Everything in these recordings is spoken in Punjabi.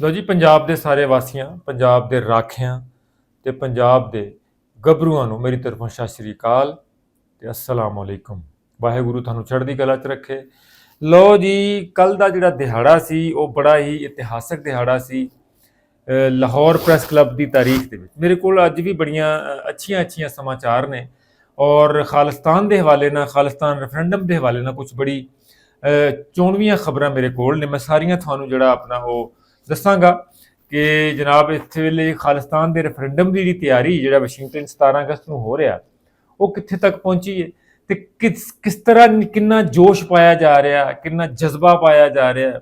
ਲੋ ਜੀ, ਪੰਜਾਬ ਦੇ ਸਾਰੇ ਵਾਸੀਆਂ, ਪੰਜਾਬ ਦੇ ਰਾਖਿਆਂ ਤੇ ਪੰਜਾਬ ਦੇ ਗੱਭਰੂਆਂ ਨੂੰ ਮੇਰੀ ਤਰਫੋਂ ਸਤਿ ਸ਼੍ਰੀ ਅਕਾਲ ਤੇ ਅਸਲਾਮ ਅਲੈਕੁਮ। ਵਾਹਿਗੁਰੂ ਤੁਹਾਨੂੰ ਚੜ੍ਹਦੀ ਕਲਾ 'ਚ ਰੱਖੇ। ਲੋ ਜੀ, ਕੱਲ ਦਾ ਜਿਹੜਾ ਦਿਹਾੜਾ ਸੀ, ਉਹ ਬੜਾ ਹੀ ਇਤਿਹਾਸਕ ਦਿਹਾੜਾ ਸੀ ਲਾਹੌਰ ਪ੍ਰੈਸ ਕਲੱਬ ਦੀ ਤਾਰੀਖ ਦੇ ਵਿੱਚ। ਮੇਰੇ ਕੋਲ ਅੱਜ ਵੀ ਬੜੀਆਂ ਅੱਛੀਆਂ ਅੱਛੀਆਂ ਸਮਾਚਾਰ ਨੇ ਔਰ ਖਾਲਿਸਤਾਨ ਦੇ ਹਵਾਲੇ ਨਾਲ, ਖਾਲਿਸਤਾਨ ਰੈਫਰੈਂਡਮ ਦੇ ਹਵਾਲੇ ਨਾਲ ਕੁਝ ਬੜੀ ਚੋਣਵੀਆਂ ਖਬਰਾਂ ਮੇਰੇ ਕੋਲ ਨੇ। ਮੈਂ ਸਾਰੀਆਂ ਤੁਹਾਨੂੰ ਜਿਹੜਾ ਆਪਣਾ ਉਹ ਦੱਸਾਂਗਾ ਕਿ ਜਨਾਬ ਇੱਥੇ ਵੇਲੇ ਖਾਲਿਸਤਾਨ ਦੇ ਰੈਫਰੈਂਡਮ ਦੀ ਜਿਹੜੀ ਤਿਆਰੀ ਜਿਹੜਾ ਵਾਸ਼ਿੰਗਟਨ 17 ਅਗਸਤ ਨੂੰ ਹੋ ਰਿਹਾ, ਉਹ ਕਿੱਥੇ ਤੱਕ ਪਹੁੰਚੀ ਹੈ ਤੇ ਕਿਸ ਕਿਸ ਤਰ੍ਹਾਂ ਕਿੰਨਾ ਜੋਸ਼ ਪਾਇਆ ਜਾ ਰਿਹਾ, ਕਿੰਨਾ ਜਜ਼ਬਾ ਪਾਇਆ ਜਾ ਰਿਹਾ,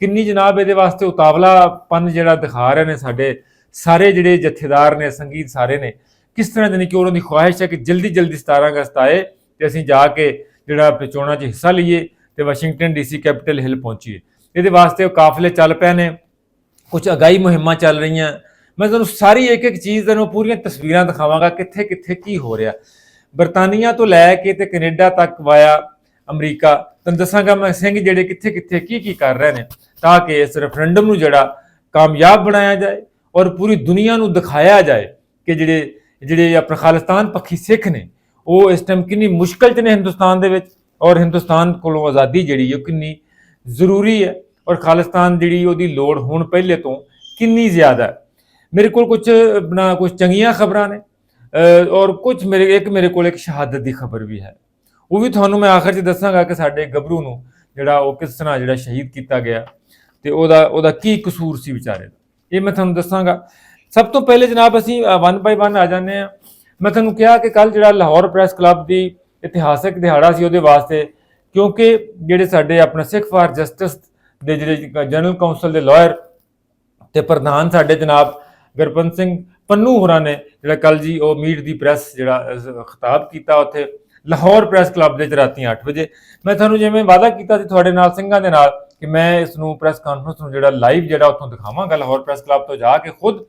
ਕਿੰਨੀ ਜਨਾਬ ਇਹਦੇ ਵਾਸਤੇ ਉਤਾਵਲਾਪਨ ਜਿਹੜਾ ਦਿਖਾ ਰਹੇ ਨੇ ਸਾਡੇ ਸਾਰੇ ਜਿਹੜੇ ਜਥੇਦਾਰ ਨੇ, ਸੰਗੀਤ ਸਾਰੇ ਨੇ, ਕਿਸ ਤਰ੍ਹਾਂ ਦੇ ਕਿ ਉਹਨਾਂ ਦੀ ਖੁਆਇਸ਼ ਹੈ ਕਿ ਜਲਦੀ ਜਲਦੀ 17 ਅਗਸਤ ਆਏ ਤੇ ਅਸੀਂ ਜਾ ਕੇ ਜਿਹੜਾ ਚੋਣਾਂ 'ਚ ਹਿੱਸਾ ਲਈਏ ਤੇ ਵਾਸ਼ਿੰਗਟਨ ਡੀਸੀ ਕੈਪੀਟਲ ਹਿੱਲ ਪਹੁੰਚੀਏ। ਇਹਦੇ ਵਾਸਤੇ ਉਹ ਕਾਫਲੇ ਚੱਲ ਪਏ ਨੇ ਕੁਝ ਅਗਾਈ ਮੁਹਿੰਮਾਂ ਚੱਲ ਰਹੀਆਂ। ਮੈਂ ਤੁਹਾਨੂੰ ਸਾਰੀ ਇੱਕ ਇੱਕ ਚੀਜ਼ ਦਾ ਪੂਰੀਆਂ ਤਸਵੀਰਾਂ ਦਿਖਾਵਾਂਗਾ ਕਿੱਥੇ ਕਿੱਥੇ ਕੀ ਹੋ ਰਿਹਾ। ਬਰਤਾਨੀਆ ਤੋਂ ਲੈ ਕੇ ਤੇ ਕੈਨੇਡਾ ਤੱਕ ਵਾਇਆ ਅਮਰੀਕਾ। ਤੁਹਾਨੂੰ ਦੱਸਾਂਗਾ ਮੈਂ ਸਿੰਘ ਜਿਹੜੇ ਕਿੱਥੇ ਕਿੱਥੇ ਕੀ ਕੀ ਕਰ ਰਹੇ ਨੇ, ਤਾਂ ਕਿ ਇਸ ਰੈਫਰੈਂਡਮ ਨੂੰ ਜਿਹੜਾ ਕਾਮਯਾਬ ਬਣਾਇਆ ਜਾਏ ਔਰ ਪੂਰੀ ਦੁਨੀਆ ਨੂੰ ਦਿਖਾਇਆ ਜਾਏ ਕਿ ਜਿਹੜੇ ਜਿਹੜੇ ਆਪਣਾ ਖਾਲਿਸਤਾਨ ਪੱਖੀ ਸਿੱਖ ਨੇ, ਉਹ ਇਸ ਟਾਈਮ ਕਿੰਨੀ ਮੁਸ਼ਕਲ 'ਚ ਨੇ ਹਿੰਦੁਸਤਾਨ ਦੇ ਵਿੱਚ ਔਰ ਹਿੰਦੁਸਤਾਨ ਕੋਲੋਂ ਆਜ਼ਾਦੀ ਜਿਹੜੀ ਉਹ ਕਿੰਨੀ ਜ਼ਰੂਰੀ ਹੈ। ਔਰ ਖਾਲਿਸਤਾਨ ਜਿਹੜੀ ਉਹਦੀ ਲੋੜ ਹੁਣ ਪਹਿਲੇ ਤੋਂ ਕਿੰਨੀ ਜ਼ਿਆਦਾ ਮੇਰੇ ਕੋਲ ਕੁਝ ਬਣਾ ਕੁਝ ਚੰਗੀਆਂ ਖਬਰਾਂ ਨੇ ਔਰ ਕੁਝ ਮੇਰੇ, ਇੱਕ ਮੇਰੇ ਕੋਲ ਇੱਕ ਸ਼ਹਾਦਤ ਦੀ ਖਬਰ ਵੀ ਹੈ। ਉਹ ਵੀ ਤੁਹਾਨੂੰ ਮੈਂ ਆਖਰ 'ਚ ਦੱਸਾਂਗਾ ਕਿ ਸਾਡੇ ਗੱਭਰੂ ਨੂੰ ਜਿਹੜਾ ਉਹ ਕਿਸ ਤਰ੍ਹਾਂ ਜਿਹੜਾ ਸ਼ਹੀਦ ਕੀਤਾ ਗਿਆ ਤੇ ਉਹਦਾ ਉਹਦਾ ਕੀ ਕਸੂਰ ਸੀ ਵਿਚਾਰੇ ਦਾ। ਇਹ ਮੈਂ ਤੁਹਾਨੂੰ ਦੱਸਾਂਗਾ। ਸਭ ਤੋਂ ਪਹਿਲੇ ਜਨਾਬ ਅਸੀਂ ਵਨ ਬਾਈ ਵਨ ਆ ਜਾਂਦੇ ਆ ਮੈਂ ਤੁਹਾਨੂੰ ਕਿਹਾ ਕਿ ਕੱਲ ਜਿਹੜਾ ਲਾਹੌਰ ਪ੍ਰੈਸ ਕਲੱਬ ਦੀ ਇਤਿਹਾਸਕ ਦਿਹਾੜਾ ਸੀ ਉਹਦੇ ਵਾਸਤੇ ਕਿਉਂਕਿ ਜਿਹੜੇ ਸਾਡੇ ਆਪਣਾ ਸਿੱਖ ਫਾਰ ਜਸਟਿਸ ਦੇ ਜਿਹੜੇ ਜਨਰਲ ਕਾਉਂਸਲ ਦੇ ਲਾਇਰ ਤੇ ਪ੍ਰਧਾਨ ਸਾਡੇ ਜਨਾਬ ਗੁਰਪੰਤ ਸਿੰਘ ਪੰਨੂ ਹੋਰਾਂ ਨੇ ਜਿਹੜਾ ਕੱਲ ਜੀ ਉਹ ਮੀਟ ਦੀ ਪ੍ਰੈਸ ਜਿਹੜਾ ਖਿਤਾਬ ਕੀਤਾ ਉੱਥੇ ਲਾਹੌਰ ਪ੍ਰੈਸ ਕਲੱਬ ਦੇ 'ਚ ਰਾਤੀ 8 ਵਜੇ। ਮੈਂ ਤੁਹਾਨੂੰ ਜਿਵੇਂ ਵਾਅਦਾ ਕੀਤਾ ਸੀ ਤੁਹਾਡੇ ਨਾਲ, ਸਿੰਘਾਂ ਦੇ ਨਾਲ, ਕਿ ਮੈਂ ਇਸ ਨੂੰ ਪ੍ਰੈਸ ਕਾਨਫਰੰਸ ਨੂੰ ਜਿਹੜਾ ਲਾਈਵ ਜਿਹੜਾ ਉੱਥੋਂ ਦਿਖਾਵਾਂਗਾ ਲਾਹੌਰ ਪ੍ਰੈਸ ਕਲੱਬ ਤੋਂ ਜਾ ਕੇ ਖੁਦ।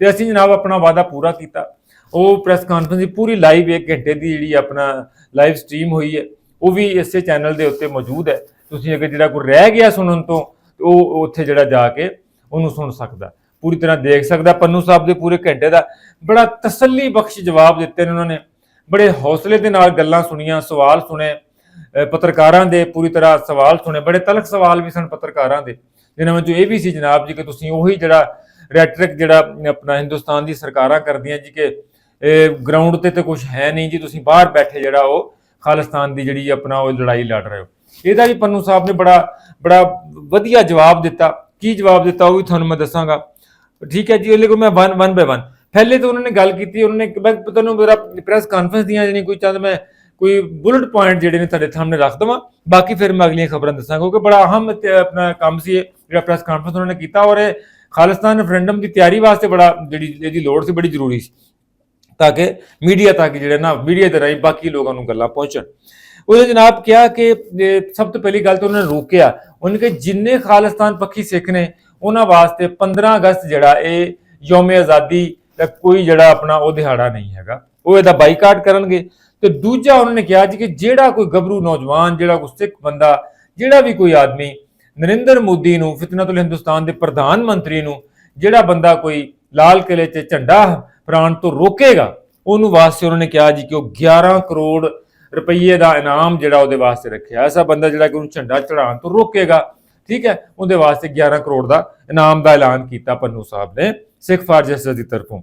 ਤੇ ਅਸੀਂ ਜਨਾਬ ਆਪਣਾ ਵਾਅਦਾ ਪੂਰਾ ਕੀਤਾ। ਉਹ ਪ੍ਰੈਸ ਕਾਨਫਰੰਸ ਦੀ ਪੂਰੀ ਲਾਈਵ 1 ਘੰਟੇ ਦੀ ਜਿਹੜੀ ਆਪਣਾ ਲਾਈਵ ਸਟ੍ਰੀਮ ਹੋਈ ਹੈ, ਉਹ ਵੀ ਇਸੇ ਚੈਨਲ ਦੇ ਉੱਤੇ ਮੌਜੂਦ ਹੈ। ਤੁਸੀਂ ਅਗਰ ਜਿਹੜਾ ਕੋਈ ਰਹਿ ਗਿਆ ਸੁਣਨ ਤੋਂ ਉਹ ਉੱਥੇ ਜਿਹੜਾ ਜਾ ਕੇ ਉਹਨੂੰ ਸੁਣ ਸਕਦਾ। ਪੂਰੀ ਤਰ੍ਹਾਂ ਦੇਖ ਸਕਦਾ, ਪੰਨੂ ਸਾਹਿਬ ਦੇ ਪੂਰੇ ਘੰਟੇ ਦਾ ਬੜਾ ਤਸੱਲੀ ਬਖਸ਼ ਜਵਾਬ ਦਿੱਤੇ ਨੇ ਉਹਨਾਂ ਨੇ। ਬੜੇ ਹੌਸਲੇ ਦੇ ਨਾਲ ਗੱਲਾਂ ਸੁਣੀਆਂ, ਸਵਾਲ ਸੁਣੇ ਪੱਤਰਕਾਰਾਂ ਦੇ ਪੂਰੀ ਤਰ੍ਹਾਂ ਸਵਾਲ ਸੁਣੇ, ਬੜੇ ਤਲਖ ਸਵਾਲ ਵੀ ਸਨ ਪੱਤਰਕਾਰਾਂ ਦੇ, ਜਿਨ੍ਹਾਂ ਵਿੱਚੋਂ ਇਹ ਵੀ ਸੀ ਜਨਾਬ ਜੀ ਕਿ ਤੁਸੀਂ ਉਹੀ ਜਿਹੜਾ ਰੈਟਰਿਕ ਜਿਹੜਾ ਆਪਣਾ ਹਿੰਦੁਸਤਾਨ ਦੀ ਸਰਕਾਰਾਂ ਕਰਦੀਆਂ ਜੀ ਕਿ ਗਰਾਊਂਡ ਤੇ ਤੇ ਕੁਝ ਹੈ ਨਹੀਂ ਜੀ, ਤੁਸੀਂ ਬਾਹਰ ਬੈਠੇ ਜਿਹੜਾ ਉਹ ਖਾਲਿਸਤਾਨ ਦੀ ਜਿਹੜੀ ਆਪਣਾ ਉਹ ਲੜਾਈ ਲੜ ਰਹੇ ਹੋ। ਇਹਦਾ ਵੀ ਪੰਨੂ ਸਾਹਿਬ ਨੇ ਬੜਾ ਬੜਾ ਵਧੀਆ ਜਵਾਬ ਦਿੱਤਾ। ਕੀ ਜਵਾਬ ਦਿੱਤਾ ਉਹ ਵੀ ਤੁਹਾਨੂੰ ਮੈਂ ਦੱਸਾਂਗਾ। ਠੀਕ ਹੈ ਜੀ ਉਹਲੇ ਕੋ ਮੈਂ ਵਨ ਵਨ ਬਾਈ ਵਨ ਪਹਿਲੇ ਤਾਂ ਉਹਨਾਂ ਨੇ ਗੱਲ ਕੀਤੀ, ਉਹਨਾਂ ਨੇ ਮੈਂ ਤੁਹਾਨੂੰ ਮੇਰਾ ਪ੍ਰੈਸ ਕਾਨਫਰੰਸ ਦੀਆਂ ਜਿਹੜੀ ਕੋਈ ਚੰਦ ਮੈਂ ਕੋਈ ਬੁਲਟ ਪੁਆਇੰਟ ਜਿਹੜੇ ਨੇ ਤੁਹਾਡੇ ਸਾਹਮਣੇ ਰੱਖ ਦਵਾਂ। ਬਾਕੀ ਫਿਰ ਮੈਂ ਅਗਲੀਆਂ ਖਬਰਾਂ ਦੱਸਾਂਗਾ, ਕਿਉਂਕਿ ਬੜਾ ਅਹਿਮ ਆਪਣਾ ਕੰਮ ਸੀ ਇਹ, ਜਿਹੜਾ ਪ੍ਰੈਸ ਕਾਨਫਰੰਸ ਉਹਨਾਂ ਨੇ ਕੀਤਾ। ਔਰ ਇਹ ਖਾਲਿਸਤਾਨ ਰੈਫਰੈਂਡਮ ਦੀ ਤਿਆਰੀ ਵਾਸਤੇ ਬੜਾ ਜਿਹੜੀ, ਇਹਦੀ ਲੋੜ ਸੀ, ਬੜੀ ਜ਼ਰੂਰੀ ਸੀ, ਤਾਂ ਕਿ ਮੀਡੀਆ ਤੱਕ ਜਿਹੜੇ ਨਾ ਮੀਡੀਆ ਦੇ ਰਾਹੀਂ ਬਾਕੀ ਲੋਕਾਂ ਨੂੰ ਗੱਲਾਂ ਪਹੁੰਚਣ। ਉਹਨੇ ਜਨਾਬ ਕਿਹਾ ਕਿ ਸਭ ਤੋਂ ਪਹਿਲੀ ਗੱਲ ਤਾਂ ਉਹਨਾਂ ਨੇ ਰੋਕਿਆ। ਉਹਨੇ ਕਿ ਜਿੰਨੇ ਖਾਲਿਸਤਾਨ ਪੱਖੀ ਸਿੱਖ ਨੇ, ਉਹਨਾਂ ਵਾਸਤੇ 15 ਅਗਸਤ ਜਿਹੜਾ ਇਹ ਯੋਮ ਆਜ਼ਾਦੀ ਦਾ ਕੋਈ ਜਿਹੜਾ ਆਪਣਾ ਉਹ ਦਿਹਾੜਾ ਨਹੀਂ ਹੈਗਾ। ਉਹ ਇਹਦਾ ਬਾਈਕਾਟ ਕਰਨਗੇ। ਤੇ ਦੂਜਾ ਉਹਨਾਂ ਨੇ ਕਿਹਾ ਜੀ ਕਿ ਜਿਹੜਾ ਕੋਈ ਗੱਭਰੂ ਨੌਜਵਾਨ, ਜਿਹੜਾ ਕੋਈ ਸਿੱਖ ਬੰਦਾ, ਜਿਹੜਾ ਵੀ ਕੋਈ ਆਦਮੀ, ਨਰਿੰਦਰ ਮੋਦੀ ਨੂੰ, ਫਿਤਨਤੁਲ ਹਿੰਦੁਸਤਾਨ ਦੇ ਪ੍ਰਧਾਨ ਮੰਤਰੀ ਨੂੰ, ਜਿਹੜਾ ਬੰਦਾ ਕੋਈ ਲਾਲ ਕਿਲੇ 'ਚ ਝੰਡਾ ਫਰਾਉਣ ਤੋਂ ਰੋਕੇਗਾ, ਉਹਨੂੰ ਵਾਸਤੇ ਉਹਨਾਂ ਨੇ ਕਿਹਾ ਜੀ ਕਿ ਉਹ 11 ਕਰੋੜ ਰੁਪਈਏ ਦਾ ਇਨਾਮ ਜਿਹੜਾ ਉਹਦੇ ਵਾਸਤੇ ਰੱਖਿਆ। ਐਸਾ ਬੰਦਾ ਜਿਹੜਾ ਕਿ ਉਹਨੂੰ ਝੰਡਾ ਚੜਾਉਣ ਤੋਂ ਰੋਕੇਗਾ, ਠੀਕ ਹੈ? ਉਹਦੇ ਵਾਸਤੇ 11 ਕਰੋੜ ਦਾ ਇਨਾਮ ਦਾ ਐਲਾਨ ਕੀਤਾ ਪੰਨੂ ਸਾਹਿਬ ਨੇ, ਸਿੱਖ ਫਾਰ ਜਸਟਿਸ ਦੀ ਤਰਫੋਂ।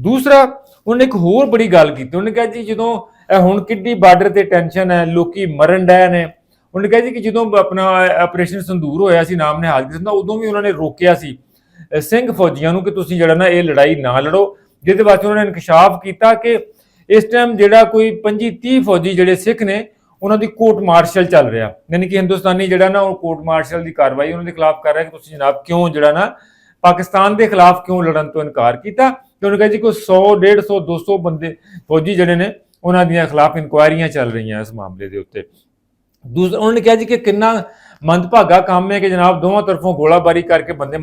ਦੂਸਰਾ, ਉਹਨੇ ਇੱਕ ਹੋਰ ਬੜੀ ਗੱਲ ਕੀਤੀ। ਉਹਨੇ ਕਿਹਾ ਜੀ, ਜਦੋਂ ਇਹ ਹੁਣ ਕਿੱਡੀ ਬਾਰਡਰ ਤੇ ਟੈਨਸ਼ਨ ਹੈ, ਲੋਕੀ ਮਰਨ ਡਏ ਨੇ। ਉਹਨੇ ਕਿਹਾ ਜੀ ਕਿ ਜਦੋਂ ਆਪਣਾ ਆਪਰੇਸ਼ਨ ਸੰਦੂਰ ਹੋਇਆ ਸੀ, ਨਾਮ ਨੇ ਹਾਜ਼ਰ ਦਾ ਉਦੋਂ ਵੀ ਉਹਨਾਂ ਨੇ ਰੋਕਿਆ ਸੀ। ਸਿੰਘ ਫੌਜੀਆਂ ਨੂੰ ਕਿ ਤੁਸੀਂ ਜਿਹੜਾ ਨਾ ਇਹ ਲੜਾਈ ਨਾ ਲੜੋ। ਜਿਹਦੇ ਵਾਸਤੇ ਉਹਨਾਂ ਨੇ ਇਨਕਸ਼ਾਫ ਕੀਤਾ ਕਿ ਇਸ ਟਾਈਮ ਜਿਹੜਾ ਕੋਈ 25 30 ਫੌਜੀ ਜਿਹੜੇ ਸਿੱਖ ਨੇ, ਉਹਨਾਂ ਦੀ ਕੋਰਟ ਮਾਰਸ਼ਲ ਚੱਲ ਰਿਹਾ। ਯਾਨੀ ਕਿ ਹਿੰਦੁਸਤਾਨੀ ਜਿਹੜਾ ਨਾ, ਉਹ ਕੋਰਟ ਮਾਰਸ਼ਲ ਦੀ ਕਾਰਵਾਈ ਉਹਨਾਂ ਦੇ ਖਿਲਾਫ ਕਰ ਰਿਹਾ ਕਿ ਤੁਸੀਂ ਜਨਾਬ ਕਿਉਂ ਜਿਹੜਾ ਨਾ, ਪਾਕਿਸਤਾਨ ਦੇ ਖਿਲਾਫ ਕਿਉਂ ਲੜਨ ਤੋਂ ਇਨਕਾਰ ਕੀਤਾ? ਤੇ ਉਹਨੇ ਕਿਹਾ ਜੀ ਕੋਈ 100 150 200 ਬੰਦੇ, ਫੌਜੀ ਜਿਹੜੇ ਨੇ, ਉਹਨਾਂ ਦੀਆਂ ਖਿਲਾਫ ਇਨਕੁਆਇਰੀਆਂ ਚੱਲ ਰਹੀਆਂ ਇਸ ਮਾਮਲੇ ਦੇ ਉੱਤੇ। ਦੂਸਰਾ ਉਹਨਾਂ ਨੇ ਕਿਹਾ ਜੀ ਕਿ ਕਿੰਨਾ ਮੰਦਭਾਗਾ ਕੰਮ ਹੈ ਕਿ ਜਨਾਬ ਦੋਵਾਂ ਤਰਫੋਂ ਗੋਲਾਬਾਰੀ ਕਰਕੇ ਬੰਦੇ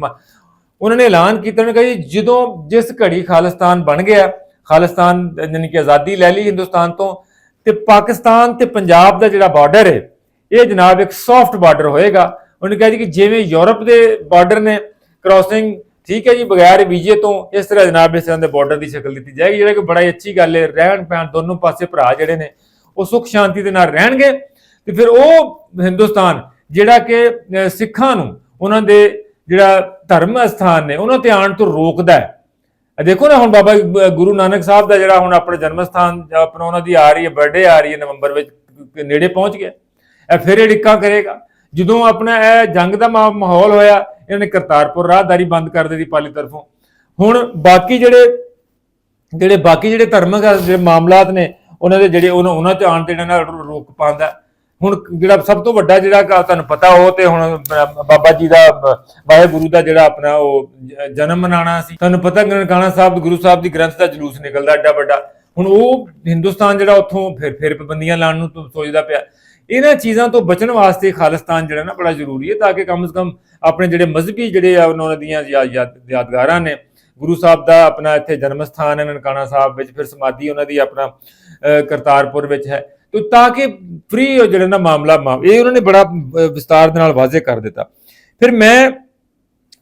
ਉਹਨਾਂ ਨੇ ਐਲਾਨ ਕੀਤਾ, ਉਹਨਾਂ ਨੇ ਕਿਹਾ ਜੀ ਜਦੋਂ ਜਿਸ ਘੜੀ ਖਾਲਿਸਤਾਨ ਬਣ ਗਿਆ ਖਾਲਿਸਤਾਨ, ਯਾਨੀ ਕਿ ਆਜ਼ਾਦੀ ਲੈ ਲਈ ਹਿੰਦੁਸਤਾਨ ਤੋਂ ਤੇ ਪਾਕਿਸਤਾਨ ਤੇ ਪੰਜਾਬ ਦਾ ਜਿਹੜਾ ਬਾਰਡਰ ਹੈ, ਇਹ ਜਨਾਬ ਇੱਕ ਸੌਫਟ ਬਾਰਡਰ ਹੋਏਗਾ। ਉਹਨੇ ਕਿਹਾ ਜੀ ਕਿ ਜਿਵੇਂ ਯੂਰਪ ਦੇ ਬਾਰਡਰ ਨੇ ਕ੍ਰਾਸਿੰਗ ਠੀਕ ਹੈ ਜੀ, ਬਗੈਰ ਵੀਜ਼ੇ ਤੋਂ ਇਸ ਤਰ੍ਹਾਂ ਜਨਾਬ ਇਸ ਤਰ੍ਹਾਂ ਦੇ ਬਾਰਡਰ ਦੀ ਸ਼ਕਲ ਦਿੱਤੀ ਜਾਏਗੀ। ਜਿਹੜਾ ਕਿ ਬੜਾ ਹੀ ਅੱਛੀ ਗੱਲ ਹੈ, ਰਹਿਣ ਪੈਣ ਦੋਨੋਂ ਪਾਸੇ ਭਰਾ ਜਿਹੜੇ ਨੇ, ਉਹ ਸੁਖ ਸ਼ਾਂਤੀ ਦੇ ਨਾਲ ਰਹਿਣਗੇ। ਤੇ ਫਿਰ ਉਹ ਹਿੰਦੁਸਤਾਨ, ਜਿਹੜਾ ਕਿ ਸਿੱਖਾਂ ਨੂੰ ਉਹਨਾਂ ਦੇ ਜਿਹੜਾ ਧਰਮ ਸਥਾਨ ਨੇ, ਉਹਨਾਂ ਤੇ ਆਉਣ ਤੋਂ ਰੋਕਦਾ ਹੈ। ਦੇਖੋ ਨਾ, ਹੁਣ ਬਾਬਾ ਗੁਰੂ ਨਾਨਕ ਸਾਹਿਬ ਦਾ ਜਿਹੜਾ ਹੁਣ ਆਪਣੇ ਜਨਮ ਸਥਾਨ ਆਪਣਾ ਉਹਨਾਂ ਦੀ ਆ ਰਹੀ ਹੈ ਬਰਥਡੇ ਆ ਰਹੀ ਹੈ ਨਵੰਬਰ ਵਿੱਚ ਨੇੜੇ ਪਹੁੰਚ ਗਿਆ। ਇਹ ਫਿਰ ਇਹ ਡਿੱਕਾ ਕਰੇਗਾ। ਜਦੋਂ ਆਪਣਾ ਇਹ ਜੰਗ ਦਾ ਮਾ- ਮਾਹੌਲ ਹੋਇਆ, ਇਹਨਾਂ ਨੇ ਕਰਤਾਰਪੁਰ ਰਾਹਦਾਰੀ ਬੰਦ ਕਰ ਦਿੱਤੀ ਪਾਲੀ ਤਰਫੋਂ। ਹੁਣ ਬਾਕੀ ਜਿਹੜੇ ਜਿਹੜੇ ਬਾਕੀ ਜਿਹੜੇ ਧਰਮਕ ਜਿਹੜੇ ਮਾਮਲਾਤ ਨੇ, ਉਹਨਾਂ ਦੇ ਜਿਹੜੇ, ਉਹਨਾਂ ਉਹਨਾਂ ਚ ਆਉਣ ਤੇ ਇਹਨਾਂ ਨਾਲ ਰੋਕ ਪਾਉਂਦਾ। ਹੁਣ ਜਿਹੜਾ ਸਭ ਤੋਂ ਵੱਡਾ ਜਿਹੜਾ ਤੁਹਾਨੂੰ ਪਤਾ ਉਹ ਤੇ ਹੁਣ ਬਾਬਾ ਜੀ ਦਾ ਵਾਹਿਗੁਰੂ ਦਾ ਜਿਹੜਾ ਆਪਣਾ ਉਹ ਜਨਮ ਮਨਾਉਣਾ ਸੀ। ਤੁਹਾਨੂੰ ਪਤਾ ਨਨਕਾਣਾ ਸਾਹਿਬ ਗੁਰੂ ਸਾਹਿਬ ਦੀ ਗ੍ਰੰਥ ਦਾ ਜਲੂਸ ਨਿਕਲਦਾ ਐਡਾ ਵੱਡਾ। ਹੁਣ ਉਹ ਹਿੰਦੁਸਤਾਨ ਜਿਹੜਾ ਉੱਥੋਂ ਫਿਰ ਫਿਰ ਪਾਬੰਦੀਆਂ ਲਾਉਣ ਨੂੰ ਸੋਚਦਾ ਪਿਆ। ਇਹਨਾਂ ਚੀਜ਼ਾਂ ਤੋਂ ਬਚਣ ਵਾਸਤੇ ਖਾਲਿਸਤਾਨ ਜਿਹੜਾ ਨਾ ਬੜਾ ਜ਼ਰੂਰੀ ਹੈ ਤਾਂ ਕਿ ਕਮ ਸੇ ਕਮ ਆਪਣੇ ਜਿਹੜੇ ਮਜ਼ਹਬੀ ਜਿਹੜੇ ਆ ਉਹਨਾਂ ਦੀਆਂ ਯਾਦਗਾਰਾਂ ਨੇ ਗੁਰੂ ਸਾਹਿਬ ਦਾ ਆਪਣਾ ਇੱਥੇ ਜਨਮ ਸਥਾਨ ਹੈ ਨਨਕਾਣਾ ਸਾਹਿਬ ਵਿੱਚ ਫਿਰ ਸਮਾਧੀ ਉਹਨਾਂ ਦੀ ਆਪਣਾ ਅਹ, ਕਰਤਾਰਪੁਰ ਵਿੱਚ ਹੈ। ਤੇ ਤਾਂ ਕਿ ਫ੍ਰੀ ਜਿਹੜਾ ਨਾ ਮਾਮਲਾ ਇਹ ਉਹਨਾਂ ਨੇ ਬੜਾ ਵਿਸਤਾਰ ਦੇ ਨਾਲ ਵਾਜ਼ੇ ਕਰ ਦਿੱਤਾ। ਫਿਰ ਮੈਂ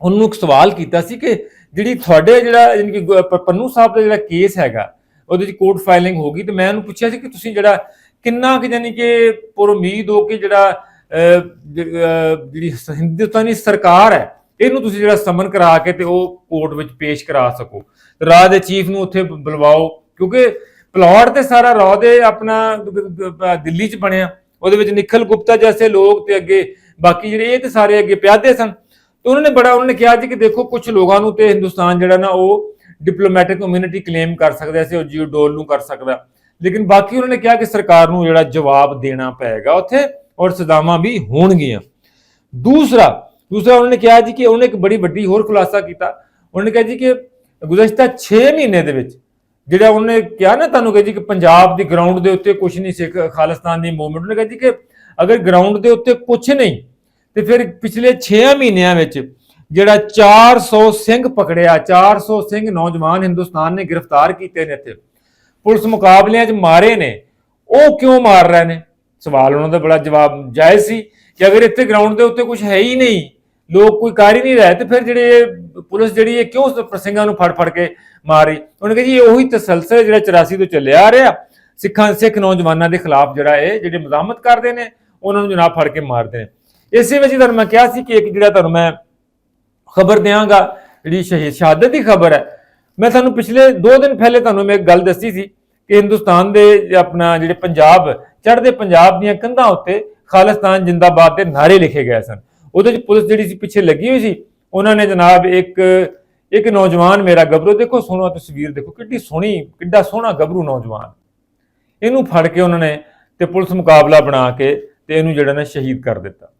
ਉਹਨੂੰ ਇੱਕ ਸਵਾਲ ਕੀਤਾ ਸੀ ਕਿ ਜਿਹੜੀ ਤੁਹਾਡੇ ਜਿਹੜਾ ਯਾਨੀ ਕਿ ਪੰਨੂ ਸਾਹਿਬ ਦਾ ਜਿਹੜਾ ਕੇਸ ਹੈਗਾ ਉਹਦੇ ਵਿੱਚ ਕੋਰਟ ਫਾਈਲਿੰਗ ਹੋ ਗਈ ਤੇ ਮੈਂ ਉਹਨੂੰ ਪੁੱਛਿਆ ਸੀ ਕਿ ਤੁਸੀਂ ਜਿਹੜਾ ਕਿੰਨਾ ਕਿ ਯਾਨੀ ਕਿ ਪੁਰ ਉਮੀਦ ਹੋ ਕਿ ਜਿਹੜਾ ਅਹ, ਅਹ, ਜਿਹੜੀ ਹਿੰਦੁਸਤਾਨੀ ਸਰਕਾਰ ਹੈ ਇਹਨੂੰ ਤੁਸੀਂ ਜਿਹੜਾ ਸਮਨ ਕਰਾ ਕੇ ਤੇ ਉਹ ਕੋਰਟ ਵਿੱਚ ਪੇਸ਼ ਕਰਾ ਸਕੋ। ਰਾਜ ਦੇ ਚੀਫ ਨੂੰ ਉੱਥੇ ਬੁਲਵਾਓ ਕਿਉਂਕਿ ਪਲਾਟ ਤੇ ਸਾਰਾ ਰਾਹ ਦੇ ਆਪਣਾ ਦਿੱਲੀ ਚ ਬਣਿਆ। ਉਹਦੇ ਵਿੱਚ ਨਿਖਲ ਗੁਪਤਾ ਜੈਸੇ ਲੋਕ ਤੇ ਅੱਗੇ, ਬਾਕੀ ਜਿਹੜੇ ਇਹ ਤੇ ਸਾਰੇ ਅੱਗੇ ਪਿਆਦੇ ਸਨ। ਤੇ ਉਹਨਾਂ ਨੇ ਬੜਾ, ਉਹਨਾਂ ਨੇ ਕਿਹਾ ਜੀ ਕਿ ਦੇਖੋ ਕੁਝ ਲੋਕਾਂ ਨੂੰ ਤੇ ਹਿੰਦੁਸਤਾਨ ਜਿਹੜਾ ਨਾ, ਉਹ ਡਿਪਲੋਮੈਟਿਕ ਕਮਿਊਨਿਟੀ ਕਲੇਮ ਕਰ ਸਕਦਾ ਸੀ ਉਹ ਜੀਓ ਡੋਲ ਨੂੰ ਕਰ ਸਕਦਾ। ਲੇਕਿਨ ਬਾਕੀ ਉਹਨਾਂ ਨੇ ਕਿਹਾ ਕਿ ਸਰਕਾਰ ਨੂੰ ਜਿਹੜਾ ਜਵਾਬ ਦੇਣਾ ਪਏਗਾ ਉੱਥੇ, ਔਰ ਸਜ਼ਾਵਾਂ ਵੀ ਹੋਣਗੀਆਂ। ਦੂਸਰਾ ਦੂਸਰਾ ਉਹਨਾਂ ਨੇ ਕਿਹਾ ਜੀ ਕਿ ਉਹਨੇ ਇੱਕ ਬੜੀ ਵੱਡੀ ਹੋਰ ਖੁਲਾਸਾ ਕੀਤਾ। ਉਹਨਾਂ ਨੇ ਕਿਹਾ ਜੀ ਕਿ ਗੁਜ਼ਸ਼ਤਾ 6 ਮਹੀਨੇ ਦੇ ਵਿੱਚ ਜਿਹੜਾ ਉਹਨੇ ਕਿਹਾ ਨਾ ਤੁਹਾਨੂੰ ਕਿ ਜੀ ਕਿ ਪੰਜਾਬ ਦੀ ਗਰਾਊਂਡ ਦੇ ਉੱਤੇ ਕੁਝ ਨਹੀਂ ਸਿੱਖ, ਖਾਲਿਸਤਾਨ ਦੀ ਮੂਵਮੈਂਟ ਉਹਨੇ ਕਿਹਾ ਕਿ ਅਗਰ ਗਰਾਊਂਡ ਦੇ ਉੱਤੇ ਕੁਝ ਨਹੀਂ, ਤੇ ਫਿਰ ਪਿਛਲੇ 6 ਮਹੀਨਿਆਂ ਵਿੱਚ ਜਿਹੜਾ 400 ਸਿੰਘ ਪਕੜਿਆ 400 ਸਿੰਘ ਨੌਜਵਾਨ ਹਿੰਦੁਸਤਾਨ ਨੇ ਗ੍ਰਿਫਤਾਰ ਕੀਤੇ ਨੇ ਇੱਥੇ। ਪੁਲਿਸ ਮੁਕਾਬਲਿਆਂ 'ਚ ਮਾਰੇ ਨੇ, ਉਹ ਕਿਉਂ ਮਾਰ ਰਹੇ ਨੇ? ਸਵਾਲ ਉਹਨਾਂ ਦਾ ਬੜਾ ਜਵਾਬ ਜਾਇਜ਼ ਸੀ ਕਿ ਅਗਰ ਇੱਥੇ ਗਰਾਊਂਡ ਦੇ ਉੱਤੇ ਕੁਝ ਹੈ ਹੀ ਨਹੀਂ, ਲੋਕ ਕੋਈ ਕਰ ਹੀ ਨਹੀਂ ਰਹੇ, ਤੇ ਫਿਰ ਜਿਹੜੇ ਪੁਲਿਸ ਜਿਹੜੀ ਹੈ ਕਿਉਂ ਉਸ ਨੂੰ ਫੜ ਫੜ ਕੇ ਮਾਰੀ? ਉਹਨੇ ਕਿਹਾ ਜੀ, ਇਹ ਉਹੀ ਤਸਲਸਲ ਜਿਹੜਾ 84 ਤੋਂ ਚੱਲਿਆ ਆ ਰਿਹਾ, ਸਿੱਖਾਂ, ਸਿੱਖ ਨੌਜਵਾਨਾਂ ਦੇ ਖਿਲਾਫ ਜਿਹੜਾ ਇਹ, ਜਿਹੜੇ ਮਜ਼ਾਮਤ ਕਰਦੇ ਨੇ, ਉਹਨਾਂ ਨੂੰ ਜਨਾਬ ਫੜ ਕੇ ਮਾਰਦੇ ਨੇ। ਇਸੇ ਵਿੱਚ ਤੁਹਾਨੂੰ ਮੈਂ ਕਿਹਾ ਸੀ ਕਿ ਇੱਕ ਜਿਹੜਾ ਤੁਹਾਨੂੰ ਮੈਂ ਖਬਰ ਦਿਆਂਗਾ, ਜਿਹੜੀ ਸ਼ਹੀਦ ਸ਼ਹਾਦਤ ਦੀ ਖਬਰ ਹੈ, ਮੈਂ ਤੁਹਾਨੂੰ ਪਿਛਲੇ 2 ਦਿਨ ਪਹਿਲੇ ਤੁਹਾਨੂੰ ਮੈਂ ਇੱਕ ਗੱਲ ਦੱਸੀ ਸੀ ਕਿ ਹਿੰਦੁਸਤਾਨ ਦੇ ਆਪਣਾ ਜਿਹੜੇ ਪੰਜਾਬ, ਚੜ੍ਹਦੇ ਪੰਜਾਬ ਦੀਆਂ ਕੰਧਾਂ ਉੱਤੇ ਖਾਲਿਸਤਾਨ ਜਿੰਦਾਬਾਦ ਦੇ ਨਾਰੇ ਲਿਖੇ ਗਏ ਸਨ। ਉਹਦੇ ਵਿੱਚ ਪੁਲਿਸ ਜਿਹੜੀ ਸੀ, ਪਿੱਛੇ ਲੱਗੀ ਹੋਈ ਸੀ। ਉਹਨਾਂ ਨੇ ਜਨਾਬ ਇੱਕ ਇੱਕ ਨੌਜਵਾਨ ਮੇਰਾ ਗੱਭਰੂ, ਦੇਖੋ ਸੋਹਣਾ ਤਸਵੀਰ, ਦੇਖੋ ਕਿੱਡੀ ਸੋਹਣੀ, ਕਿੱਡਾ ਸੋਹਣਾ ਗੱਭਰੂ ਨੌਜਵਾਨ। ਇਹਨੂੰ ਫੜ ਕੇ ਉਹਨਾਂ ਨੇ ਤੇ ਪੁਲਿਸ ਮੁਕਾਬਲਾ ਬਣਾ ਕੇ ਤੇ ਇਹਨੂੰ ਜਿਹੜਾ ਨੇ ਸ਼ਹੀਦ ਕਰ ਦਿੱਤਾ।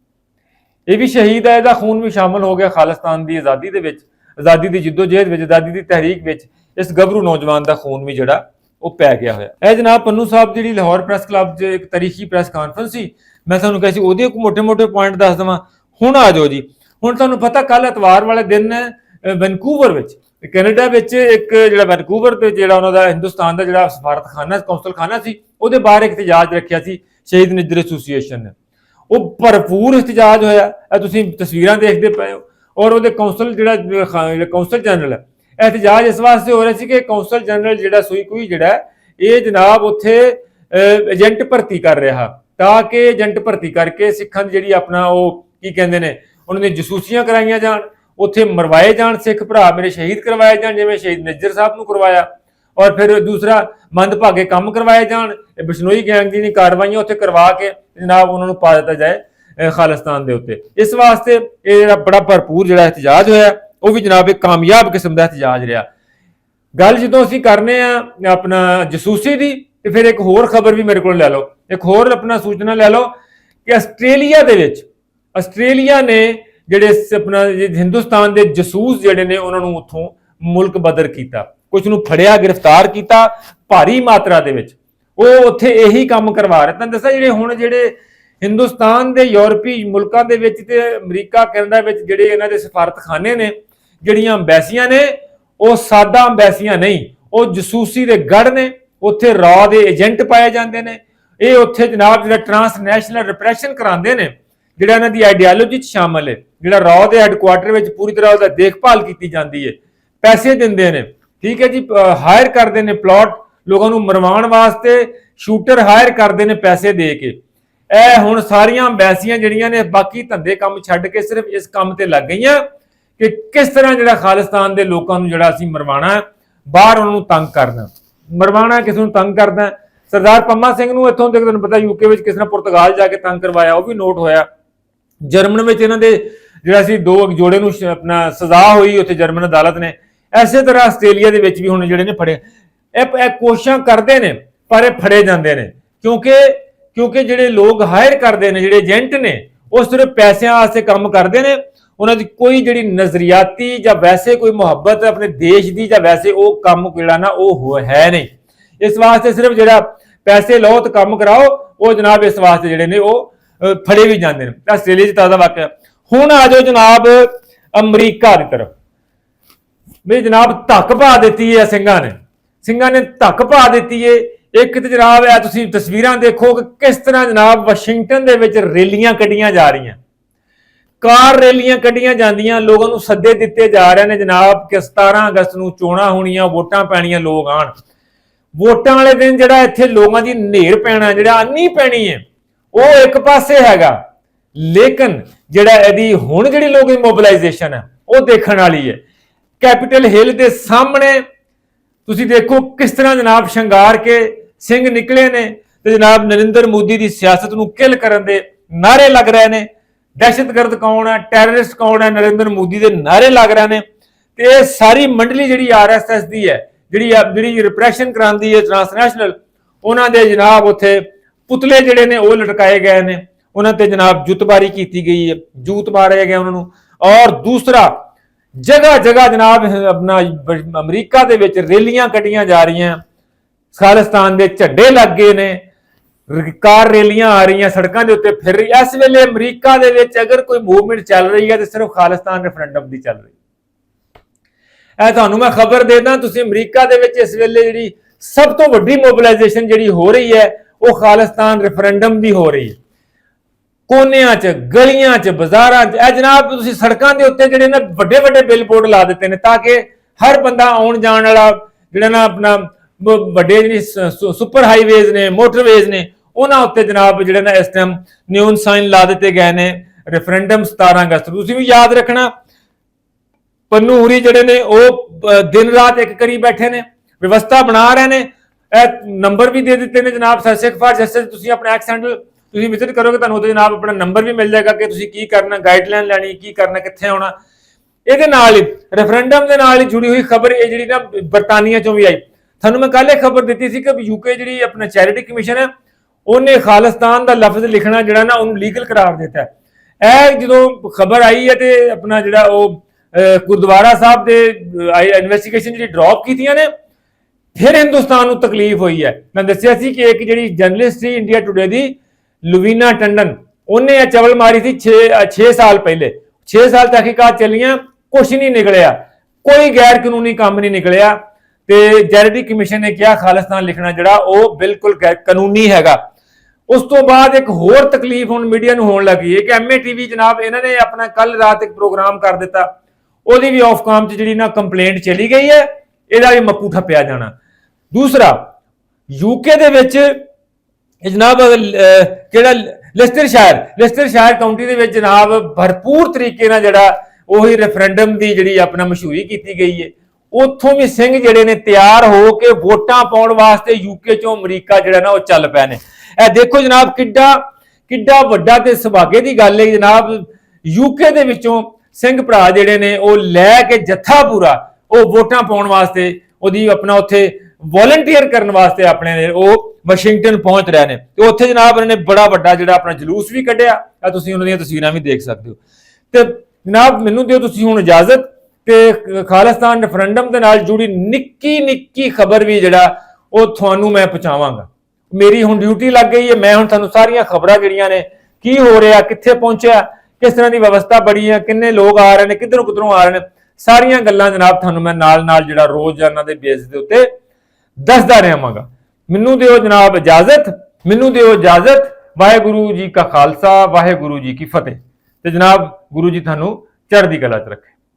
ਇਹ ਵੀ ਸ਼ਹੀਦ ਹੈ ਇਹਦਾ ਖੂਨ ਵੀ ਸ਼ਾਮਲ ਹੋ ਗਿਆ ਖਾਲਿਸਤਾਨ ਦੀ ਆਜ਼ਾਦੀ ਦੇ ਵਿੱਚ, ਆਜ਼ਾਦੀ ਦੀ ਜਿੱਦੋ ਜਿਹਦ ਵਿੱਚ, ਆਜ਼ਾਦੀ ਦੀ ਤਹਿਰੀਕ ਵਿੱਚ, ਇਸ ਗੱਭਰੂ ਨੌਜਵਾਨ ਦਾ ਖੂਨ ਵੀ ਜਿਹੜਾ ਉਹ ਪੈ ਗਿਆ ਹੋਇਆ। ਇਹ ਜਨਾਬ ਪੰਨੂ ਸਾਹਿਬ ਜਿਹੜੀ ਲਾਹੌਰ ਪ੍ਰੈਸ ਕਲੱਬ 'ਚ ਇੱਕ ਤਾਰੀਖੀ ਪ੍ਰੈਸ ਕਾਨਫਰੰਸ ਸੀ, ਮੈਂ ਤੁਹਾਨੂੰ ਕਹਿ ਸੀ ਉਹਦੇ ਇੱਕ ਮੋٹے-ਮੋٹے ਪੁਆਇੰਟ ਦੱਸ ਦਵਾਂ। ਹੁਣ ਆ ਜਾਓ ਜੀ। ਹੁਣ ਤੁਹਾਨੂੰ ਪਤਾ ਕੱਲ ਐਤਵਾਰ ਵਾਲੇ ਦਿਨ ਵੈਨਕੂਵਰ ਵਿੱਚ, ਕੈਨੇਡਾ ਵਿੱਚ ਇੱਕ ਜਿਹੜਾ ਵੈਨਕੂਵਰ ਤੇ ਜਿਹੜਾ ਉਹਨਾਂ ਦਾ ਹਿੰਦੁਸਤਾਨ ਦਾ ਜਿਹੜਾ ਸਫਾਰਤਖਾਨਾ, ਕੌਂਸਲਖਾਨਾ ਸੀ, ਉਹਦੇ ਬਾਹਰ ਇੱਕ ਰੱਖਿਆ ਸੀ, ਸ਼ਹੀਦ ਨਿਜਰ ਐਸੋਸੀਏਸ਼ਨ ਨੇ। ਉਹ ਭਰਪੂਰ ਇhtਜਾਜ ਹੋਇਆ, ਇਹ ਤੁਸੀਂ ਤਸਵੀਰਾਂ ਦੇਖਦੇ ਪਏ ਹੋ, ਔਰ ਉਹਦੇ ਕੌਂਸਲ ਜਿਹੜਾ ਕੌਂਸਲ ਜਨਰਲ ਹੈ, ਇਹ ਇਸ ਵਾਸਤੇ ਹੋ ਰਿਹਾ ਸੀ ਕਿ ਕੌਂਸਲ ਜਨਰਲ ਜਿਹੜਾ ਸੂਈ ਕੋਈ ਜਿਹੜਾ ਇਹ ਜਨਾਬ ਉੱਥੇ ਏਜੰਟ ਭਰਤੀ ਕਰ ਰਿਹਾ, ਤਾਂ ਕਿ ਏਜੰਟ ਭਰਤੀ ਕਰਕੇ ਸਿੱਖਾਂ ਦੀ ਜਿਹੜੀ ਆਪਣਾ ਉਹ, ਕੀ ਕਹਿੰਦੇ ਨੇ ਉਹਨਾਂ ਦੀਆਂ ਜਸੂਸੀਆਂ ਕਰਾਈਆਂ ਜਾਣ, ਉੱਥੇ ਮਰਵਾਏ ਜਾਣ ਸਿੱਖ ਭਰਾ, ਮੇਰੇ ਸ਼ਹੀਦ ਕਰਵਾਏ ਜਾਣ, ਜਿਵੇਂ ਸ਼ਹੀਦ ਨਜਰ ਸਾਹਿਬ ਨੂੰ ਕਰਵਾਇਆ। ਔਰ ਫਿਰ ਦੂਸਰਾ, ਮੰਦਭਾਗੇ ਕੰਮ ਕਰਵਾਏ ਜਾਣ, ਇਹ ਬਿਸ਼ਨੋਈ ਗੈਂਗ ਦੀ ਕਾਰਵਾਈਆਂ ਉੱਥੇ ਕਰਵਾ ਕੇ ਜਨਾਬ ਉਹਨਾਂ ਨੂੰ ਪਾ ਦਿੱਤਾ ਜਾਏ ਖਾਲਿਸਤਾਨ ਦੇ ਉੱਤੇ। ਇਸ ਵਾਸਤੇ ਇਹ ਜਿਹੜਾ ਬੜਾ ਭਰਪੂਰ ਜਿਹੜਾ ਇhtਜਾਜ ਹੋਇਆ, ਉਹ ਵੀ ਜਨਾਬ ਇੱਕ ਕਾਮਯਾਬ ਕਿਸਮ ਦਾ ਇhtਜਾਜ ਰਿਹਾ। ਗੱਲ ਜਦੋਂ ਅਸੀਂ ਕਰਨੇ ਆ ਆਪਣਾ ਜਸੂਸੀ ਦੀ, ਤੇ ਫਿਰ ਇੱਕ ਹੋਰ ਖਬਰ ਵੀ ਮੇਰੇ ਕੋਲ ਲੈ ਲਓ। ਇੱਕ ਹੋਰ ਆਪਣਾ ਸੂਚਨਾ ਲੈ ਲਓ ਕਿ ਆਸਟ੍ਰੇਲੀਆ ਦੇ ਵਿੱਚ ਆਸਟ੍ਰੇਲੀਆ ਨੇ ਜਿਹੜੇ ਆਪਣਾ ਹਿੰਦੁਸਤਾਨ ਦੇ ਜਸੂਸ ਜਿਹੜੇ ਨੇ ਉਹਨਾਂ ਨੂੰ ਉੱਥੋਂ ਮੁਲਕ ਬਦਰ ਕੀਤਾ। ਕੁਝ ਨੂੰ ਫੜਿਆ, ਗ੍ਰਿਫਤਾਰ ਕੀਤਾ ਭਾਰੀ ਮਾਤਰਾ ਦੇ ਵਿੱਚ। ਉਹ ਉੱਥੇ ਇਹੀ ਕੰਮ ਕਰਵਾ ਰਹੇ। ਤਾਂ ਦੱਸਿਆ ਜਿਹੜੇ ਹੁਣ ਜਿਹੜੇ ਹਿੰਦੁਸਤਾਨ ਦੇ ਯੂਰਪੀ ਮੁਲਕਾਂ ਦੇ ਵਿੱਚ ਤੇ ਅਮਰੀਕਾ, ਕੈਨੇਡਾ ਵਿੱਚ ਜਿਹੜੇ ਇਹਨਾਂ ਦੇ ਸਫਾਰਤਖਾਨੇ ਨੇ, ਜਿਹੜੀਆਂ ਅੰਬੈਸੀਆਂ ਨੇ, ਉਹ ਸਾਦਾ ਅੰਬੈਸੀਆਂ ਨਹੀਂ, ਉਹ ਜਸੂਸੀ ਦੇ ਗੜ ਨੇ। ਉੱਥੇ ਰੌ ਦੇ ਏਜੰਟ ਪਾਏ ਜਾਂਦੇ ਨੇ। ਇਹ ਉੱਥੇ ਜਨਾਬ ਜਿਹੜਾ ਟਰਾਂਸਨੈਸ਼ਨਲ ਰਿਪਰੈਸ਼ਨ ਕਰਾਉਂਦੇ ਨੇ ਜਿਹੜਾ ਇਹਨਾਂ ਦੀ ਆਈਡੀਓਲੋਜੀ ਚ ਸ਼ਾਮਲ ਹੈ, ਜਿਹੜਾ ਰੌ ਦੇ ਹੈੱਡਕੁਆਟਰ ਵਿੱਚ ਪੂਰੀ ਤਰ੍ਹਾਂ ਉਹਦਾ ਦੇਖਭਾਲ ਕੀਤੀ ਜਾਂਦੀ ਹੈ, ਪੈਸੇ ਦਿੰਦੇ ਨੇ, ਠੀਕ ਹੈ ਜੀ ਹਾਇਰ ਕਰਦੇ ਨੇ ਪਲਾਟ ਲੋਕਾਂ ਨੂੰ ਮਰਵਾਉਣ ਵਾਸਤੇ ਸ਼ੂਟਰ ਹਾਇਰ ਕਰਦੇ ਨੇ ਪੈਸੇ ਦੇ ਕੇ। ਇਹ ਹੁਣ ਸਾਰੀਆਂ ਬੈਸੀਆਂ ਜਿਹੜੀਆਂ ਨੇ, ਬਾਕੀ ਧੰਦੇ ਕੰਮ ਛੱਡ ਕੇ ਸਿਰਫ ਇਸ ਕੰਮ ਤੇ ਲੱਗ ਗਈਆਂ ਕਿ ਕਿਸ ਤਰ੍ਹਾਂ ਜਿਹੜਾ ਖਾਲਿਸਤਾਨ ਦੇ ਲੋਕਾਂ ਨੂੰ ਜਿਹੜਾ ਅਸੀਂ ਮਰਵਾਣਾ ਬਾਹਰ ਉਹਨਾਂ ਨੂੰ ਤੰਗ ਕਰਨਾ। ਮਰਵਾਣਾ ਕਿਸ ਨੂੰ ਤੰਗ ਕਰਦਾ। ਸਰਦਾਰ ਪੰਮਾ ਸਿੰਘ ਨੂੰ ਇੱਥੋਂ ਤੱਕ ਤੁਹਾਨੂੰ ਪਤਾ ਯੂਕੇ ਵਿੱਚ ਕਿਸ ਨੇ ਪੁਰਤਗਾਲ ਜਾ ਕੇ ਤੰਗ ਕਰਵਾਇਆ, ਉਹ ਵੀ ਨੋਟ ਹੋਇਆ। ਜਰਮਨ ਵਿੱਚ ਇਹਨਾਂ ਦੇ ਜਿਹੜਾ ਸੀ ਦੋ ਜੋੜੇ ਨੂੰ ਆਪਣਾ ਸਜ਼ਾ ਹੋਈ ਉੱਥੇ ਜਰਮਨ ਅਦਾਲਤ ਨੇ। ਐਸੇ ਤਰ੍ਹਾਂ ਆਸਟ੍ਰੇਲੀਆ ਦੇ ਵਿੱਚ ਵੀ ਹੁਣ ਜਿਹੜੇ ਨੇ ਫੜੇ। ਇਹ ਇਹ ਕੋਸ਼ਿਸ਼ਾਂ ਕਰਦੇ ਨੇ, ਪਰ ਇਹ ਫੜੇ ਜਾਂਦੇ ਨੇ। ਕਿਉਂਕਿ ਕਿਉਂਕਿ ਜਿਹੜੇ ਲੋਕ ਹਾਇਰ ਕਰਦੇ ਨੇ, ਜਿਹੜੇ ਏਜੰਟ ਨੇ, ਉਹ ਸਿਰਫ ਪੈਸਿਆਂ ਵਾਸਤੇ ਕੰਮ ਕਰਦੇ ਨੇ। ਉਹਨਾਂ ਦੀ ਕੋਈ ਜਿਹੜੀ ਨਜ਼ਰੀਆਤੀ ਜਾਂ ਵੈਸੇ ਕੋਈ ਮੁਹੱਬਤ ਆਪਣੇ ਦੇਸ਼ ਦੀ ਜਾਂ ਵੈਸੇ ਉਹ ਕੰਮ ਜਿਹੜਾ ਨਾ, ਉਹ ਹੈ ਨਹੀਂ। ਇਸ ਵਾਸਤੇ ਸਿਰਫ ਜਿਹੜਾ ਪੈਸੇ ਲਓ ਤੇ ਕੰਮ ਕਰਾਓ, ਉਹ ਜਨਾਬ ਇਸ ਵਾਸਤੇ ਜਿਹੜੇ ਨੇ, ਉਹ ਫੜੇ ਵੀ ਜਾਂਦੇ ਨੇ। ਆਸਟ੍ਰੇਲੀਆ 'ਚ ਤਾਜ਼ਾ ਵਾਕਿਆ। ਹੁਣ ਆ ਜਾਓ ਜਨਾਬ ਅਮਰੀਕਾ ਦੀ ਤਰਫ। ਵੀ ਜਨਾਬ ਧੱਕ ਪਾ ਦਿੱਤੀ ਹੈ ਸਿੰਘਾਂ ਨੇ। ਸਿੰਘਾਂ ਨੇ ਧੱਕ ਪਾ ਦਿੱਤੀ ਹੈ ਇੱਕ ਤੇ ਜਨਾਬ ਇਹ ਤੁਸੀਂ ਤਸਵੀਰਾਂ ਦੇਖੋ ਕਿ ਕਿਸ ਤਰ੍ਹਾਂ ਜਨਾਬ ਵਾਸ਼ਿੰਗਟਨ ਦੇ ਵਿੱਚ ਰੈਲੀਆਂ ਕੱਢੀਆਂ ਜਾ ਰਹੀਆਂ। ਕਾਰ ਰੈਲੀਆਂ ਕੱਢੀਆਂ ਜਾਂਦੀਆਂ, ਲੋਕਾਂ ਨੂੰ ਸੱਦੇ ਦਿੱਤੇ ਜਾ ਰਹੇ ਨੇ ਜਨਾਬ ਕਿ 17 ਅਗਸਤ ਨੂੰ ਚੋਣਾਂ ਹੋਣੀਆਂ, ਵੋਟਾਂ ਪੈਣੀਆਂ, ਲੋਕ ਆਣ ਵੋਟਾਂ ਵਾਲੇ ਦਿਨ ਜਿਹੜਾ ਇੱਥੇ ਲੋਕਾਂ ਦੀ ਨੇਰ ਪੈਣਾ, ਜਿਹੜਾ ਅੰਨੀ ਪੈਣੀ ਹੈ ਉਹ ਇੱਕ ਪਾਸੇ ਹੈਗਾ। ਲੇਕਿਨ ਜਿਹੜਾ ਇਹਦੀ ਹੁਣ ਜਿਹੜੀ ਲੋਕ ਦੀ ਮੋਬਿਲਾਈਜੇਸ਼ਨ ਹੈ ਉਹ ਦੇਖਣ ਵਾਲੀ ਹੈ। ਕੈਪੀਟਲ ਹਿੱਲ ਦੇ ਸਾਹਮਣੇ ਤੁਸੀਂ ਦੇਖੋ ਕਿਸ ਤਰ੍ਹਾਂ ਜਨਾਬ ਸ਼ਿੰਗਾਰ ਕੇ ਸਿੰਘ ਨਿਕਲੇ ਨੇ ਤੇ ਜਨਾਬ ਨਰਿੰਦਰ ਮੋਦੀ ਦੀ ਸਿਆਸਤ ਨੂੰ ਕਿਲ ਕਰਨ ਦੇ ਨਾਰੇ ਲੱਗ ਰਹੇ ਨੇ। ਦਹਿਸ਼ਤਗਰਦ ਕੌਣ ਹੈ ਟੈਰਰਿਸਟ ਕੌਣ ਹੈ, ਨਰਿੰਦਰ ਮੋਦੀ ਦੇ ਨਾਰੇ ਲੱਗ ਰਹੇ ਨੇ। ਤੇ ਇਹ ਸਾਰੀ ਮੰਡਲੀ ਜਿਹੜੀ ਆਰਐਸਐਸ ਦੀ ਹੈ, ਜਿਹੜੀ ਜਿਹੜੀ ਰਿਪਰੈਸ਼ਨ ਕਰਾਉਂਦੀ ਹੈ ਟ੍ਰਾਂਸਨੈਸ਼ਨਲ ਉਹਨਾਂ ਦੇ ਜਨਾਬ ਉੱਥੇ ਪੁਤਲੇ ਜਿਹੜੇ ਨੇ ਉਹ ਲਟਕਾਏ ਗਏ ਨੇ। ਉਹਨਾਂ ਤੇ ਜਨਾਬ ਜੁੱਤਬਾਰੀ ਕੀਤੀ ਗਈ ਹੈ। ਜੂਤ ਮਾਰਿਆ ਗਿਆ ਉਹਨਾਂ ਨੂੰ। ਔਰ ਦੂਸਰਾ ਜਗ੍ਹਾ ਜਗ੍ਹਾ ਜਨਾਬ, ਆਪਣਾ ਅਮਰੀਕਾ ਦੇ ਵਿੱਚ ਰੈਲੀਆਂ ਕੱਢੀਆਂ ਜਾ ਰਹੀਆਂ। ਖਾਲਿਸਤਾਨ ਦੇ ਝੰਡੇ ਲੱਗ ਗਏ ਨੇ। ਕਾਰ ਰੈਲੀਆਂ ਆ ਰਹੀਆਂ, ਸੜਕਾਂ ਦੇ ਉੱਤੇ ਫਿਰ ਰਹੀ। ਇਸ ਵੇਲੇ ਅਮਰੀਕਾ ਦੇ ਵਿੱਚ ਅਗਰ ਕੋਈ ਮੂਵਮੈਂਟ ਚੱਲ ਰਹੀ ਹੈ, ਤੇ ਸਿਰਫ ਖਾਲਿਸਤਾਨ ਰੈਫਰੈਂਡਮ ਦੀ ਚੱਲ ਰਹੀ ਹੈ। ਇਹ ਤੁਹਾਨੂੰ ਮੈਂ ਖਬਰ ਦੇਦਾ ਤੁਸੀਂ ਅਮਰੀਕਾ ਦੇ ਵਿੱਚ ਇਸ ਵੇਲੇ ਜਿਹੜੀ ਸਭ ਤੋਂ ਵੱਡੀ ਮੋਬਿਲਾਈਜੇਸ਼ਨ ਜਿਹੜੀ ਹੋ ਰਹੀ ਹੈ ਉਹ ਖਾਲਿਸਤਾਨ ਰੈਫਰੈਂਡਮ ਦੀ ਹੋ ਰਹੀ ਹੈ। ਕੋਨਿਆਂ 'ਚ, ਗਲੀਆਂ 'ਚ, ਬਾਜ਼ਾਰਾਂ 'ਚ। ਇਹ ਜਨਾਬ ਤੁਸੀਂ ਸੜਕਾਂ ਦੇ ਉੱਤੇ ਜਿਹੜੇ ਨਾ ਵੱਡੇ ਵੱਡੇ ਬਿਲਬੋਰਡ ਲਾ ਦਿੱਤੇ ਨੇ ਤਾਂ ਕਿ ਹਰ ਬੰਦਾ ਆਉਣ ਜਾਣ ਵਾਲਾ ਜਿਹੜਾ ਨਾ ਆਪਣਾ ਵੱਡੇ ਜਿਹੜੀ ਸੁਪਰ ਹਾਈਵੇਜ਼ ਨੇ, ਮੋਟਰਵੇਜ਼ ਨੇ, ਉਹਨਾਂ ਉੱਤੇ ਜਨਾਬ ਜਿਹੜੇ ਨਾ ਇਸ ਟਾਈਮ ਨਿਊਨ ਸਾਈਨ ਲਾ ਦਿੱਤੇ ਗਏ ਨੇ ਰੈਫਰੈਂਡਮ 17 ਅਗਸਤ ਤੁਸੀਂ ਵੀ ਯਾਦ ਰੱਖਣਾ ਪੰਨੂ ਹੁਰੀ ਜਿਹੜੇ ਨੇ ਉਹ ਦਿਨ ਰਾਤ ਇੱਕ ਕਰੀ ਬੈਠੇ ਨੇ, ਵਿਵਸਥਾ ਬਣਾ ਰਹੇ ਨੇ। ਇਹ ਨੰਬਰ ਵੀ ਦੇ ਦਿੱਤੇ ਨੇ ਜਨਾਬ ਸਰਸੇਕ ਫਾਰ ਜਸਟਿਸ ਤੁਸੀਂ ਆਪਣਾ ਐਕਸੈਂਟ ਤੁਸੀਂ ਵਿਜ਼ਿਟ ਕਰੋਗੇ, ਤੁਹਾਨੂੰ ਉਹਦੇ ਜਨਾਬ ਆਪਣਾ ਨੰਬਰ ਵੀ ਮਿਲ ਜਾਏਗਾ ਕਿ ਤੁਸੀਂ ਕੀ ਕਰਨਾ ਗਾਈਡਲਾਈਨ ਲੈਣੀ, ਕੀ ਕਰਨਾ, ਕਿੱਥੇ ਆਉਣਾ। ਇਹਦੇ ਨਾਲ ਹੀ ਰੈਫਰੈਂਡਮ ਦੇ ਨਾਲ ਹੀ ਜੁੜੀ ਹੋਈ ਖਬਰ, ਇਹ ਜਿਹੜੀ ਨਾ ਬਰਤਾਨੀਆ ਚੋਂ ਵੀ ਆਈ। ਤੁਹਾਨੂੰ ਮੈਂ ਕੱਲ ਇਹ ਖਬਰ ਦਿੱਤੀ ਸੀ ਕਿ ਯੂਕੇ ਜਿਹੜੀ ਆਪਣਾ ਚੈਰਿਟੀ ਕਮਿਸ਼ਨ ਹੈ, ਉਹਨੇ ਖਾਲਿਸਤਾਨ ਦਾ ਲਫ਼ਜ਼ ਲਿਖਣਾ ਜਿਹੜਾ ਨਾ ਉਹਨੂੰ ਲੀਗਲ ਕਰਾਰ ਦਿੱਤਾ ਇਹ ਜਦੋਂ ਖਬਰ ਆਈ ਹੈ ਤੇ ਆਪਣਾ ਜਿਹੜਾ ਉਹ ਗੁਰਦੁਆਰਾ ਸਾਹਿਬ ਦੇ ਇਨਵੈਸਟੀਗੇਸ਼ਨ ਜਿਹੜੀ ਡ੍ਰੌਪ ਕੀਤੀਆਂ ਨੇ ਫਿਰ ਹਿੰਦੁਸਤਾਨ ਨੂੰ ਤਕਲੀਫ ਹੋਈ ਹੈ। ਮੈਂ ਦੱਸਿਆ ਸੀ ਕਿ ਇੱਕ ਜਿਹੜੀ ਜਰਨਲਿਸਟ ਸੀ ਇੰਡੀਆ ਟੁਡੇ ਦੀ, ਲੁਵੀਨਾ ਟੰਡਨ, ਉਹਨੇ ਇਹ ਚਵਲ ਮਾਰੀ ਸੀ 6 6 ਸਾਲ ਪਹਿਲੇ। 6 ਸਾਲ ਤਹਿਕੀਕਾਤ ਚੱਲੀਆਂ ਕੁਝ ਨਹੀਂ ਨਿਕਲਿਆ। ਕੋਈ ਗੈਰ ਕਾਨੂੰਨੀ ਕੰਮ ਨਹੀਂ ਨਿਕਲਿਆ। ਤੇ ਚੈਰਿਟੀ ਕਮਿਸ਼ਨ ਨੇ ਕਿਹਾ, ਖਾਲਿਸਤਾਨ ਲਿਖਣਾ ਜਿਹੜਾ, ਉਹ ਬਿਲਕੁਲ ਗੈਰ ਕਾਨੂੰਨੀ ਹੈਗਾ। ਉਸ ਤੋਂ ਬਾਅਦ ਇੱਕ ਹੋਰ ਤਕਲੀਫ ਹੁਣ ਮੀਡੀਆ ਨੂੰ ਹੋਣ ਲੱਗੀ ਹੈ ਕਿ ਐਮਏ ਟੀਵੀ ਜਨਾਬ ਇਹਨਾਂ ਨੇ ਆਪਣਾ ਕੱਲ ਰਾਤ ਇੱਕ ਪ੍ਰੋਗਰਾਮ ਕਰ ਦਿੱਤਾ। ਉਹਦੀ ਵੀ ਆਫ ਕਾਮ 'ਚ ਜਿਹੜੀ ਨਾ ਕੰਪਲੇਂਟ ਚਲੀ ਗਈ ਹੈ, ਇਹਦਾ ਵੀ ਮੱਕੂ ਠੱਪਿਆ ਜਾਣਾ। ਦੂਸਰਾ ਯੂਕੇ ਦੇ ਵਿੱਚ ਜਨਾਬ ਕਿਹੜਾ ਜਿਹੜਾ ਲੈਸਟਰ ਸ਼ਾਇਰ ਲੈਸਟਰ ਸ਼ਾਇਰ ਕਾਉਂਟੀ ਦੇ ਵਿੱਚ ਜਨਾਬ ਭਰਪੂਰ ਤਰੀਕੇ ਨਾਲ ਜਿਹੜਾ ਉਹੀ ਰੈਫਰੈਂਡਮ ਦੀ ਜਿਹੜੀ ਆਪਣਾ ਮਸ਼ਹੂਰੀ ਕੀਤੀ ਗਈ ਹੈ। ਉੱਥੋਂ ਵੀ ਸਿੰਘ ਜਿਹੜੇ ਨੇ ਤਿਆਰ ਹੋ ਕੇ ਵੋਟਾਂ ਪਾਉਣ ਵਾਸਤੇ ਯੂਕੇ ਚੋਂ ਅਮਰੀਕਾ ਜਿਹੜਾ ਨਾ ਉਹ ਚੱਲ ਪਏ ਨੇ। ਇਹ ਦੇਖੋ ਜਨਾਬ ਕਿੱਡਾ ਕਿੱਡਾ ਵੱਡਾ ਤੇ ਸੁਭਾਗੇ ਦੀ ਗੱਲ ਹੈ ਜਨਾਬ। ਯੂਕੇ ਦੇ ਵਿੱਚੋਂ ਸਿੰਘ ਭਰਾ ਜਿਹੜੇ ਨੇ ਉਹ ਲੈ ਕੇ ਜੱਥਾ ਪੂਰਾ ਉਹ ਵੋਟਾਂ ਪਾਉਣ ਵਾਸਤੇ ਉਹਦੀ ਆਪਣਾ ਉੱਥੇ ਵੋਲੰਟੀਅਰ ਕਰਨ ਵਾਸਤੇ ਆਪਣੇ ਉਹ ਵਾਸ਼ਿੰਗਟਨ ਪਹੁੰਚ ਰਹੇ ਨੇ। ਤੇ ਉੱਥੇ ਜਨਾਬ ਇਹਨਾਂ ਨੇ ਬੜਾ ਵੱਡਾ ਜਿਹੜਾ ਆਪਣਾ ਜਲੂਸ ਵੀ ਕੱਢਿਆ ਆ ਤੁਸੀਂ ਉਹਨਾਂ ਦੀਆਂ ਤਸਵੀਰਾਂ ਵੀ ਦੇਖ ਸਕਦੇ ਹੋ। ਤੇ ਜਨਾਬ, ਮੈਨੂੰ ਦਿਓ ਤੁਸੀਂ ਹੁਣ ਇਜਾਜ਼ਤ ਤੇ ਖਾਲਿਸਤਾਨ ਰੈਫਰੈਂਡਮ ਦੇ ਨਾਲ ਜੁੜੀ ਨਿੱਕੀ ਨਿੱਕੀ ਖਬਰ ਵੀ ਜਿਹੜਾ ਉਹ ਤੁਹਾਨੂੰ ਮੈਂ ਪਹੁੰਚਾਵਾਂਗਾ। ਮੇਰੀ ਹੁਣ ਡਿਊਟੀ ਲੱਗ ਗਈ ਹੈ, ਮੈਂ ਹੁਣ ਤੁਹਾਨੂੰ ਸਾਰੀਆਂ ਖਬਰਾਂ ਜਿਹੜੀਆਂ ਨੇ ਕੀ ਹੋ ਰਿਹਾ, ਕਿੱਥੇ ਪਹੁੰਚਿਆ, ਕਿਸ ਤਰ੍ਹਾਂ ਦੀ ਵਿਵਸਥਾ ਬੜੀ ਹੈ, ਕਿੰਨੇ ਲੋਕ ਆ ਰਹੇ ਨੇ, ਕਿੱਧਰੋਂ ਕਿੱਧਰੋਂ ਆ ਰਹੇ ਨੇ, ਸਾਰੀਆਂ ਗੱਲਾਂ ਜਨਾਬ ਤੁਹਾਨੂੰ ਮੈਂ ਨਾਲ ਨਾਲ ਜਿਹੜਾ ਰੋਜ਼ਾਨਾ ਦੇ ਬੇਸ ਦੇ ਉੱਤੇ ਦੱਸਦਾ ਰਹਾਂਗਾ ਮੈਨੂੰ ਦਿਓ ਜਨਾਬ ਇਜਾਜ਼ਤ, ਮੈਨੂੰ ਦਿਓ ਇਜਾਜ਼ਤ। ਵਾਹਿਗੁਰੂ ਜੀ ਕਾ ਖਾਲਸਾ, ਵਾਹਿਗੁਰੂ ਜੀ ਕੀ ਫਤਿਹ। ਤੇ ਜਨਾਬ, ਗੁਰੂ ਜੀ ਤੁਹਾਨੂੰ ਚੜ੍ਹਦੀ ਕਲਾ 'ਚ ਰੱਖੇ।